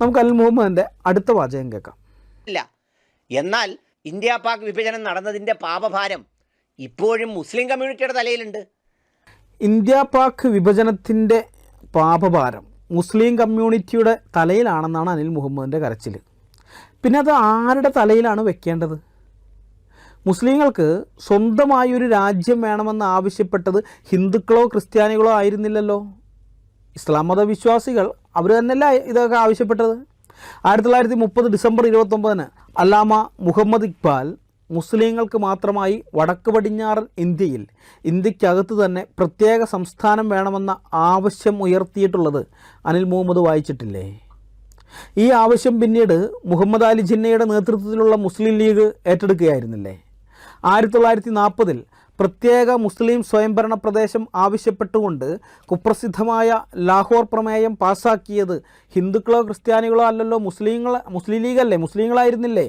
നമുക്ക് അൽ മുഹമ്മദിന്റെ അടുത്ത വാചകം കേൾക്കാം. ഇല്ല. എന്നാൽ ഇന്ത്യ പാക് വിഭജനം നടന്നതിന്റെ പാപഭാരം ഇപ്പോഴും മുസ്ലിം കമ്മ്യൂണിറ്റിയുടെ തലയിലുണ്ട്. ഇന്ത്യ പാക് വിഭജനത്തിന്റെ പാപഭാരം മുസ്ലിം കമ്മ്യൂണിറ്റിയുടെ തലയിലാണെന്നാണ് അനിൽ മുഹമ്മദിന്റെ കരച്ചിൽ. പിന്നെ അത് ആരുടെ തലയിലാണ് വെക്കേണ്ടത്? മുസ്ലിങ്ങൾക്ക് സ്വന്തമായൊരു രാജ്യം വേണമെന്ന് ആവശ്യപ്പെട്ടത് ഹിന്ദുക്കളോ ക്രിസ്ത്യാനികളോ ആയിരുന്നില്ലല്ലോ. ഇസ്ലാം മത വിശ്വാസികൾ അവർ തന്നെയല്ല ഇതൊക്കെ ആവശ്യപ്പെട്ടത്? ആയിരത്തി തൊള്ളായിരത്തി മുപ്പത് ഡിസംബർ ഇരുപത്തൊമ്പതിന് അല്ലാമ മുഹമ്മദ് ഇക്ബാൽ മുസ്ലിങ്ങൾക്ക് മാത്രമായി വടക്ക് പടിഞ്ഞാറൻ ഇന്ത്യയിൽ ഇന്ത്യക്കകത്ത് തന്നെ പ്രത്യേക സംസ്ഥാനം വേണമെന്ന ആവശ്യം ഉയർത്തിയിട്ടുള്ളത് അനിൽ മുഹമ്മദ് വായിച്ചിട്ടില്ലേ? ഈ ആവശ്യം പിന്നീട് മുഹമ്മദ് അലി ജിന്നയുടെ നേതൃത്വത്തിലുള്ള മുസ്ലിം ലീഗ് ഏറ്റെടുക്കുകയായിരുന്നില്ലേ? ആയിരത്തി തൊള്ളായിരത്തി നാൽപ്പതിൽ പ്രത്യേക മുസ്ലിം സ്വയംഭരണ പ്രദേശം ആവശ്യപ്പെട്ടുകൊണ്ട് കുപ്രസിദ്ധമായ ലാഹോർ പ്രമേയം പാസ്സാക്കിയത് ഹിന്ദുക്കളോ ക്രിസ്ത്യാനികളോ അല്ലല്ലോ മുസ്ലിങ്ങൾ മുസ്ലിം ലീഗല്ലേ മുസ്ലിങ്ങളായിരുന്നില്ലേ?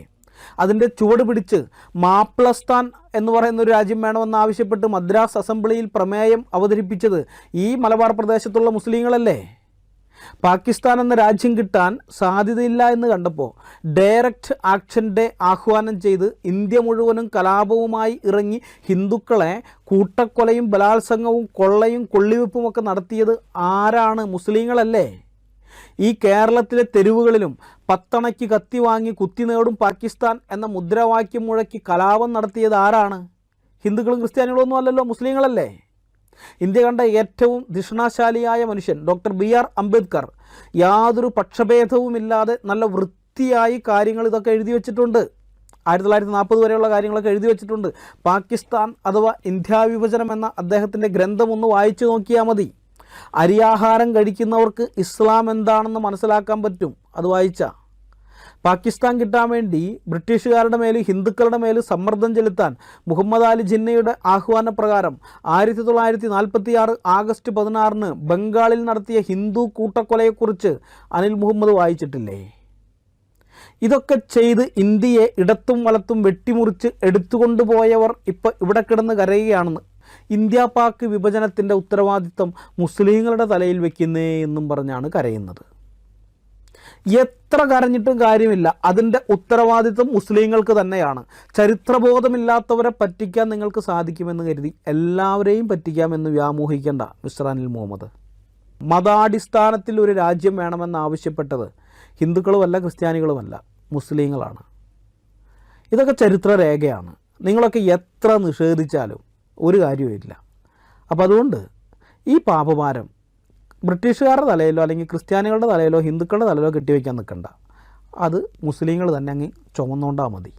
അതിന്റെ ചുവട് പിടിച്ച് മാപ്പിളസ്ഥാൻ എന്ന് പറയുന്ന ഒരു രാജ്യം വേണമെന്ന് ആവശ്യപ്പെട്ട് മദ്രാസ് അസംബ്ലിയിൽ പ്രമേയം അവതരിപ്പിച്ചത് ഈ മലബാർ പ്രദേശത്തുള്ള മുസ്ലിങ്ങളല്ലേ? പാകിസ്ഥാൻ എന്ന രാജ്യം കിട്ടാൻ സാധ്യതയില്ല എന്ന് കണ്ടപ്പോൾ ഡയറക്റ്റ് ആക്ഷന്റെ ആഹ്വാനം ചെയ്ത് ഇന്ത്യ മുഴുവനും കലാപവുമായി ഇറങ്ങി ഹിന്ദുക്കളെ കൂട്ടക്കൊലയും ബലാത്സംഗവും കൊള്ളയും കൊള്ളിവെപ്പുമൊക്കെ നടത്തിയത് ആരാണ്? മുസ്ലിങ്ങളല്ലേ? ഈ കേരളത്തിലെ തെരുവുകളിലും പത്തണയ്ക്ക് കത്തി വാങ്ങി കുത്തി നേടും പാകിസ്ഥാൻ എന്ന മുദ്രാവാക്യം മുഴക്കി കലാപം നടത്തിയത് ആരാണ്? ഹിന്ദുക്കളും ക്രിസ്ത്യാനികളും ഒന്നും അല്ലല്ലോ മുസ്ലിങ്ങളല്ലേ? ഇന്ത്യ കണ്ട ഏറ്റവും ധിഷണാശാലിയായ മനുഷ്യൻ ഡോക്ടർ ബി ആർ അംബേദ്കർ. യാതൊരു പക്ഷഭേദവുമില്ലാതെ നല്ല വൃത്തിയായി കാര്യങ്ങൾ ഇതൊക്കെ എഴുതി വെച്ചിട്ടുണ്ട്. ആയിരത്തി തൊള്ളായിരത്തി നാൽപ്പത് വരെയുള്ള കാര്യങ്ങളൊക്കെ എഴുതി വെച്ചിട്ടുണ്ട്. പാകിസ്ഥാൻ അഥവാ ഇന്ത്യാ വിഭജനം എന്ന അദ്ദേഹത്തിന്റെ ഗ്രന്ഥം ഒന്ന് വായിച്ചു നോക്കിയാൽ മതി. അരിയാഹാരം കഴിക്കുന്നവർക്ക് ഇസ്ലാം എന്താണെന്ന് മനസ്സിലാക്കാൻ പറ്റും. അത് വായിച്ചാൽ പാകിസ്ഥാൻ കിട്ടാൻ വേണ്ടി ബ്രിട്ടീഷുകാരുടെ മേൽ ഹിന്ദുക്കളുടെ മേൽ സമ്മർദ്ദം ചെലുത്താൻ മുഹമ്മദ് അലി ജിന്നയുടെ ആഹ്വാനപ്രകാരം ആയിരത്തി തൊള്ളായിരത്തി നാൽപ്പത്തി ആറ് ആഗസ്റ്റ് പതിനാറിന് ബംഗാളിൽ നടത്തിയ ഹിന്ദു കൂട്ടക്കൊലയെക്കുറിച്ച് അനിൽ മുഹമ്മദ് വായിച്ചിട്ടില്ലേ? ഇതൊക്കെ ചെയ്ത് ഇന്ത്യയെ ഇടത്തും വലത്തും വെട്ടിമുറിച്ച് എടുത്തുകൊണ്ടുപോയവർ ഇപ്പോൾ ഇവിടെ കിടന്ന് കരയുകയാണെന്ന് ഇന്ത്യ പാക് വിഭജനത്തിന്റെ ഉത്തരവാദിത്വം മുസ്ലിങ്ങളുടെ തലയിൽ വെക്കുന്നേ എന്നും പറഞ്ഞാണ് കരയുന്നത്. എത്ര കരഞ്ഞിട്ടും കാര്യമില്ല. അതിന്റെ ഉത്തരവാദിത്വം മുസ്ലിങ്ങൾക്ക് തന്നെയാണ്. ചരിത്രബോധമില്ലാത്തവരെ പറ്റിക്കാൻ നിങ്ങൾക്ക് സാധിക്കുമെന്ന് കരുതി എല്ലാവരെയും പറ്റിക്കാമെന്ന് വ്യാമോഹിക്കേണ്ട മിസ്റ്റർ അനിൽ മുഹമ്മദ്. മതാടിസ്ഥാനത്തിൽ ഒരു രാജ്യം വേണമെന്ന് ആവശ്യപ്പെട്ടത് ഹിന്ദുക്കളുമല്ല ക്രിസ്ത്യാനികളുമല്ല മുസ്ലിങ്ങളാണ്. ഇതൊക്കെ ചരിത്രരേഖയാണ്. നിങ്ങളൊക്കെ എത്ര നിഷേധിച്ചാലും ഒരു കാര്യവുമില്ല. അപ്പോൾ അതുകൊണ്ട് ഈ പാപഭാരം ബ്രിട്ടീഷുകാരുടെ തലയിലോ അല്ലെങ്കിൽ ക്രിസ്ത്യാനികളുടെ തലയിലോ ഹിന്ദുക്കളുടെ തലയിലോ കെട്ടിവെക്കാൻ നിൽക്കണ്ട. അത് മുസ്ലിങ്ങൾ തന്നെ അങ്ങ് ചുമന്നുകൊണ്ടാൽ മതി.